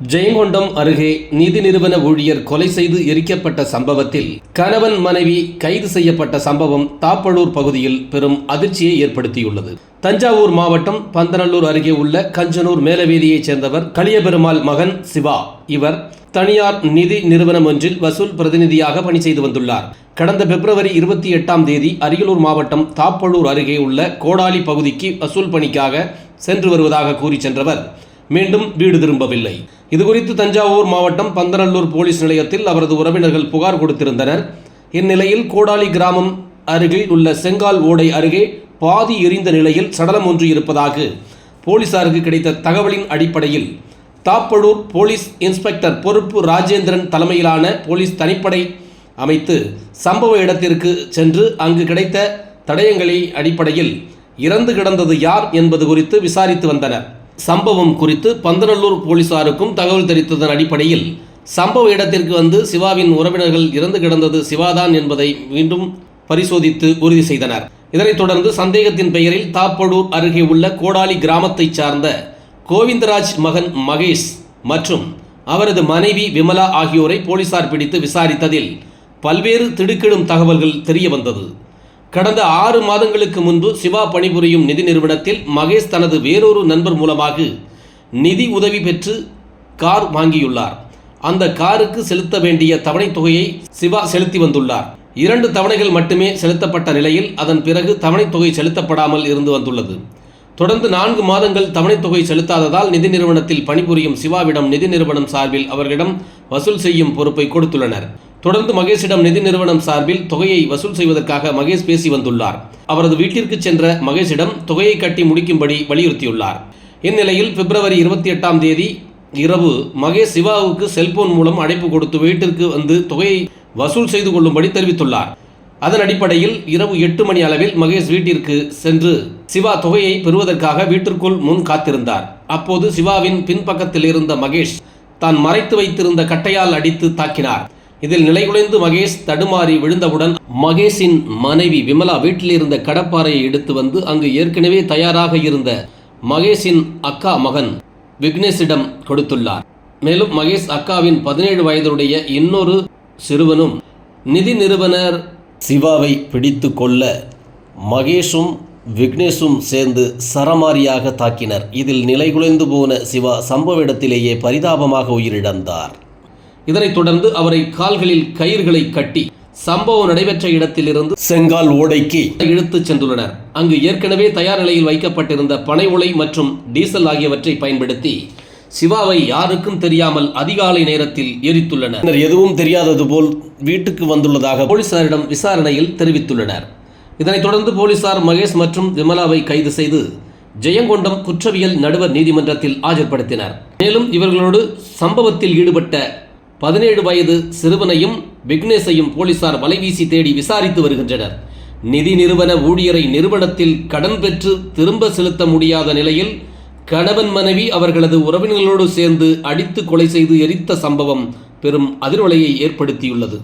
ஜெயங்கொண்டம் அருகே நிதி நிறுவன ஊழியர் கொலை செய்து எரிக்கப்பட்ட சம்பவத்தில் கணவன் மனைவி கைது செய்யப்பட்ட சம்பவம் தாப்பளூர் பகுதியில் பெரும் அதிர்ச்சியை ஏற்படுத்தியுள்ளது. தஞ்சாவூர் மாவட்டம் பந்தநல்லூர் அருகே உள்ள கஞ்சனூர் மேலவீதியைச் சேர்ந்தவர் களியபெருமாள் மகன் சிவா. இவர் தனியார் நிதி நிறுவனம் ஒன்றில் வசூல் பிரதிநிதியாக பணி செய்து வந்துள்ளார். கடந்த பிப்ரவரி இருபத்தி எட்டாம் தேதி அரியலூர் மாவட்டம் தாப்பளூர் அருகே உள்ள கோடாலி பகுதிக்கு வசூல் பணிக்காக சென்று வருவதாக கூறி சென்றவர். மீண்டும் வீடு திரும்பவில்லை. இதுகுறித்து தஞ்சாவூர் மாவட்டம் பந்தநல்லூர் போலீஸ் நிலையத்தில் அவரது உறவினர்கள் புகார் கொடுத்திருந்தனர். இந்நிலையில் கோடாலி கிராமம் அருகில் உள்ள செங்கால் ஓடை அருகே பாதி எரிந்த நிலையில் சடலம் ஒன்று இருப்பதாக போலீசாருக்கு கிடைத்த தகவலின் அடிப்படையில் தாப்பழூர் போலீஸ் இன்ஸ்பெக்டர் பொறுப்பு ராஜேந்திரன் தலைமையிலான போலீஸ் தனிப்படை அமைத்து சம்பவ இடத்திற்கு சென்று அங்கு கிடைத்த தடயங்களை அடிப்படையில் இறந்து கிடந்தது யார் என்பது குறித்து விசாரித்து வந்தனர். சம்பவம் குறித்து பந்தநல்லூர் போலீசாருக்கும் தகவல் தெரிவித்ததன் அடிப்படையில் சம்பவ இடத்திற்கு வந்து சிவாவின் உறவினர்கள் இறந்து கிடந்தது சிவாதான் என்பதை மீண்டும் பரிசோதித்து உறுதி செய்தனர். இதனைத் தொடர்ந்து சந்தேகத்தின் பெயரில் தாப்படூர் அருகே உள்ள கோடாலி கிராமத்தைச் சார்ந்த கோவிந்தராஜ் மகன் மகேஷ் மற்றும் அவரது மனைவி விமலா ஆகியோரை போலீசார் பிடித்து விசாரித்ததில் பல்வேறு திடுக்கிடும் தகவல்கள் தெரிய வந்தது கடந்த ஆறு மாதங்களுக்கு முன்பு சிவா பணிபுரியும் நிதி நிறுவனத்தில் மகேஷ் தனது வேறொரு நண்பர் மூலமாக நிதி உதவி பெற்று கார் வாங்கியுள்ளார். அந்த காருக்கு செலுத்த வேண்டிய தவணைத் தொகையை சிவா செலுத்தி வந்துள்ளார். இரண்டு தவணைகள் மட்டுமே செலுத்தப்பட்ட நிலையில் அதன் பிறகு தவணைத் தொகை செலுத்தப்படாமல் இருந்து வந்துள்ளது. தொடர்ந்து நான்கு மாதங்கள் தவணைத் தொகை செலுத்தாததால் நிதி நிறுவனத்தில் பணிபுரியும் சிவாவிடம் நிதி நிறுவனம் சார்பில் அவர்களிடம் வசூல் செய்யும் பொறுப்பை கொடுத்துள்ளனர். தொடர்ந்து மகேஷிடம் நிதி நிறுவனம் சார்பில் தொகையை வசூல் செய்வதற்காக மகேஷ் பேசி வந்துள்ளார். அவரது வீட்டிற்கு சென்ற மகேஷிடம் தொகையை கட்டி முடிக்கும்படி வலியுறுத்தியுள்ளார். இந்நிலையில் பிப்ரவரி இருபத்தி எட்டாம் தேதி இரவு மகேஷ் சிவாவுக்கு செல்போன் மூலம் அழைப்பு கொடுத்து வீட்டிற்கு வந்து தொகையை வசூல் செய்து கொள்ளும்படி தெரிவித்துள்ளார். அதன் அடிப்படையில் இரவு எட்டு மணி அளவில் மகேஷ் வீட்டிற்கு சென்று சிவா தொகையை பெறுவதற்காக வீட்டிற்குள் முன் காத்திருந்தார். அப்போது சிவாவின் பின்பக்கத்தில் இருந்த மகேஷ் தான் மறைத்து வைத்திருந்த கட்டையால் அடித்து தாக்கினார். இதில் நிலைகுலைந்து மகேஷ் தடுமாறி விழுந்தவுடன் மகேஷின் மனைவி விமலா வீட்டில் இருந்த கடப்பாறையை எடுத்து வந்து அங்கு ஏற்கனவே தயாராக இருந்த மகேஷின் அக்கா மகன் விக்னேஷிடம் கொடுத்துள்ளார். மேலும் மகேஷ் அக்காவின் பதினேழு வயதுடைய இன்னொரு சிறுவனும் நிதி நிறுவனர் சிவாவை பிடித்து கொள்ள மகேஷும் விக்னேஷும் சேர்ந்து சரமாரியாக தாக்கினர். இதில் நிலைகுலைந்து போன சிவா சம்பவ இடத்திலேயே பரிதாபமாக உயிரிழந்தார். இதனைத் தொடர்ந்து அவரை கால்களில் கயிறுகளை கட்டி சம்பவம் நடைபெற்ற இடத்திலிருந்து செங்கால் ஓடைக்கு இழுத்துச் சென்றுள்ளனர். அங்கு ஏற்கனவே தயார் நிலையில் வைக்கப்பட்டிருந்த பனை உலை மற்றும் டீசல் ஆகியவற்றை பயன்படுத்தி சிவாவை யாருக்கும் தெரியாமல் அதிகாலை நேரத்தில் எரித்துள்ளனர். எதுவும் தெரியாதது போல் வீட்டுக்கு வந்துள்ளதாக போலீசாரிடம் விசாரணையில் தெரிவித்துள்ளனர். இதனைத் தொடர்ந்து போலீசார் மகேஷ் மற்றும் விமலாவை கைது செய்து ஜெயங்கொண்டம் குற்றவியல் நடுவர் நீதிமன்றத்தில் ஆஜர்படுத்தினர். மேலும் இவர்களோடு சம்பவத்தில் ஈடுபட்ட பதினேழு வயது சிறுவனையும் விக்னேஷையும் போலீசார் வலைவீசி தேடி விசாரித்து வருகின்றனர். நிதி நிறுவன ஊழியரை நிறுவனத்தில் கடன் பெற்று திரும்ப செலுத்த முடியாத நிலையில் கணவன் மனைவி அவர்களது உறவினர்களோடு சேர்ந்து அடித்து கொலை செய்து எரித்த சம்பவம் பெரும் அதிர்வலையை ஏற்படுத்தியுள்ளது.